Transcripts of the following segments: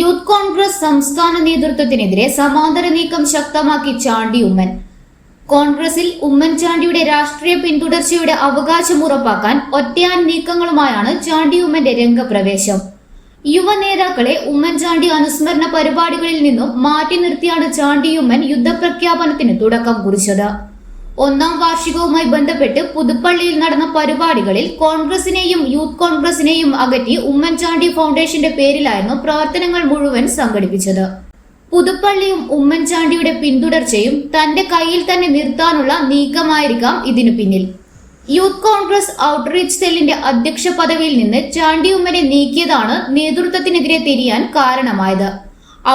Youth Congress സംസ്ഥാന നേതൃത്വത്തിനെതിരെ സമാന്തര നീക്കം ശക്തമാക്കി ചാണ്ടി ഉമ്മൻ. കോൺഗ്രസിൽ ഉമ്മൻചാണ്ടിയുടെ രാഷ്ട്രീയ പിന്തുടർച്ചയുടെ അവകാശം ഉറപ്പാക്കാൻ ഒറ്റയാൻ നീക്കങ്ങളുമായാണ് ചാണ്ടി ഉമ്മന്റെ രംഗപ്രവേശം. യുവ നേതാക്കളെ ഉമ്മൻചാണ്ടി അനുസ്മരണ പരിപാടികളിൽ നിന്നും മാറ്റി നിർത്തിയാണ് ചാണ്ടിയുമ്മൻ യുദ്ധപ്രഖ്യാപനത്തിന് തുടക്കം കുറിച്ചത്. ഒന്നാം വാർഷികവുമായി ബന്ധപ്പെട്ട് പുതുപ്പള്ളിയിൽ നടന്ന പരിപാടികളിൽ കോൺഗ്രസിനെയും യൂത്ത് കോൺഗ്രസിനെയും അകറ്റി ഉമ്മൻചാണ്ടി ഫൗണ്ടേഷന്റെ പേരിലായിരുന്നു പ്രവർത്തനങ്ങൾ മുഴുവൻ സംഘടിപ്പിച്ചത്. പുതുപ്പള്ളിയും ഉമ്മൻചാണ്ടിയുടെ പിന്തുടർച്ചയും തന്റെ കയ്യിൽ തന്നെ നിർത്താനുള്ള നീക്കമായിരിക്കാം ഇതിനു പിന്നിൽ. യൂത്ത് കോൺഗ്രസ് ഔട്ട്റീച്ച് സെല്ലിന്റെ അധ്യക്ഷ പദവിയിൽ നിന്ന് ചാണ്ടി ഉമ്മനെ നീക്കിയതാണ് നേതൃത്വത്തിനെതിരെ തിരിയാൻ കാരണമായത്.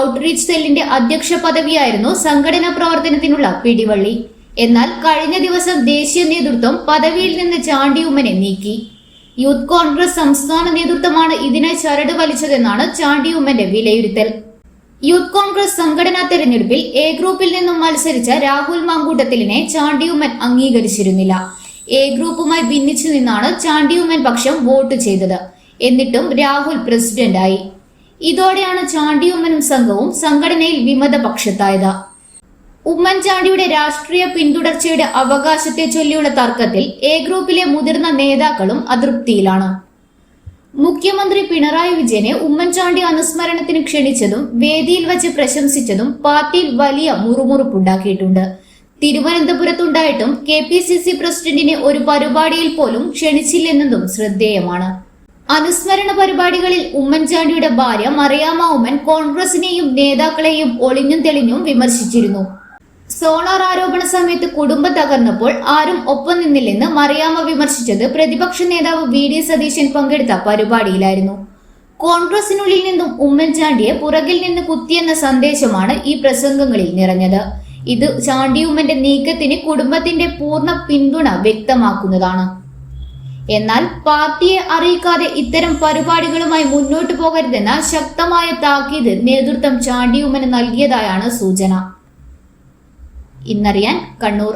ഔട്ട്റീച്ച് സെല്ലിന്റെ അധ്യക്ഷ പദവിയായിരുന്നു സംഘടനാ പ്രവർത്തനത്തിനുള്ള പിടിവള്ളി. എന്നാൽ കഴിഞ്ഞ ദിവസം ദേശീയ നേതൃത്വം പദവിയിൽ നിന്ന് ചാണ്ടിയുമ്മനെ നീക്കി. യൂത്ത് കോൺഗ്രസ് സംസ്ഥാന നേതൃത്വമാണ് ഇതിനെ ചരട് വലിച്ചതെന്നാണ് ചാണ്ടിയുമ്മന്റെ വിലയിരുത്തൽ. യൂത്ത് കോൺഗ്രസ് സംഘടനാ തെരഞ്ഞെടുപ്പിൽ എ ഗ്രൂപ്പിൽ നിന്നും മത്സരിച്ച രാഹുൽ മാങ്കൂട്ടത്തിലിനെ ചാണ്ടിയുമ്മൻ അംഗീകരിച്ചിരുന്നില്ല. എ ഗ്രൂപ്പുമായി ഭിന്നിച്ചു നിന്നാണ് ചാണ്ടിയുമ്മൻ പക്ഷം വോട്ട് ചെയ്തത്. എന്നിട്ടും രാഹുൽ പ്രസിഡന്റായി. ഇതോടെയാണ് ചാണ്ടിയുമ്മനും സംഘവും സംഘടനയിൽ വിമത പക്ഷത്തായത് ഉമ്മൻചാണ്ടിയുടെ രാഷ്ട്രീയ പിന്തുടർച്ചയുടെ അവകാശത്തെ ചൊല്ലിയുള്ള തർക്കത്തിൽ എ ഗ്രൂപ്പിലെ മുതിർന്ന നേതാക്കളും അതൃപ്തിയിലാണ്. മുഖ്യമന്ത്രി പിണറായി വിജയനെ ഉമ്മൻചാണ്ടി അനുസ്മരണത്തിന് ക്ഷണിച്ചതും വേദിയിൽ വച്ച് പ്രശംസിച്ചതും പാർട്ടിയിൽ വലിയ മുറുമുറുപ്പുണ്ടാക്കിയിട്ടുണ്ട്. തിരുവനന്തപുരത്തുണ്ടായിട്ടും കെ പി സി സി പ്രസിഡന്റിനെ ഒരു പരിപാടിയിൽ പോലും ക്ഷണിച്ചില്ലെന്നതും ശ്രദ്ധേയമാണ്. അനുസ്മരണ പരിപാടികളിൽ ഉമ്മൻചാണ്ടിയുടെ ഭാര്യ മറിയാമ്മ ഉമ്മൻ കോൺഗ്രസിനെയും നേതാക്കളെയും ഒളിഞ്ഞും തെളിഞ്ഞും വിമർശിച്ചിരുന്നു. സോളാർ ആരോപണ സമയത്ത് കുടുംബം തകർന്നപ്പോൾ ആരും ഒപ്പം നിന്നില്ലെന്ന് മറിയാമ്മ വിമർശിച്ചത് പ്രതിപക്ഷ നേതാവ് വി ഡി സതീശൻ പങ്കെടുത്ത പരിപാടിയിലായിരുന്നു. കോൺഗ്രസിനുള്ളിൽ നിന്നും ഉമ്മൻചാണ്ടിയെ പുറകിൽ നിന്ന് കുത്തിയെന്ന സന്ദേശമാണ് ഈ പ്രസംഗങ്ങളിൽ നിറഞ്ഞത്. ഇത് ചാണ്ടിയുമ്മന്റെ നീക്കത്തിന് കുടുംബത്തിന്റെ പൂർണ പിന്തുണ വ്യക്തമാക്കുന്നതാണ്. എന്നാൽ പാർട്ടിയെ അറിയിക്കാതെ ഇത്തരം പരിപാടികളുമായി മുന്നോട്ടു പോകരുതെന്ന ശക്തമായ താക്കീത് നേതൃത്വം ചാണ്ടിയുമ്മന് നൽകിയതായാണ് സൂചന. ഇന്നറിയാൻ കണ്ണൂർ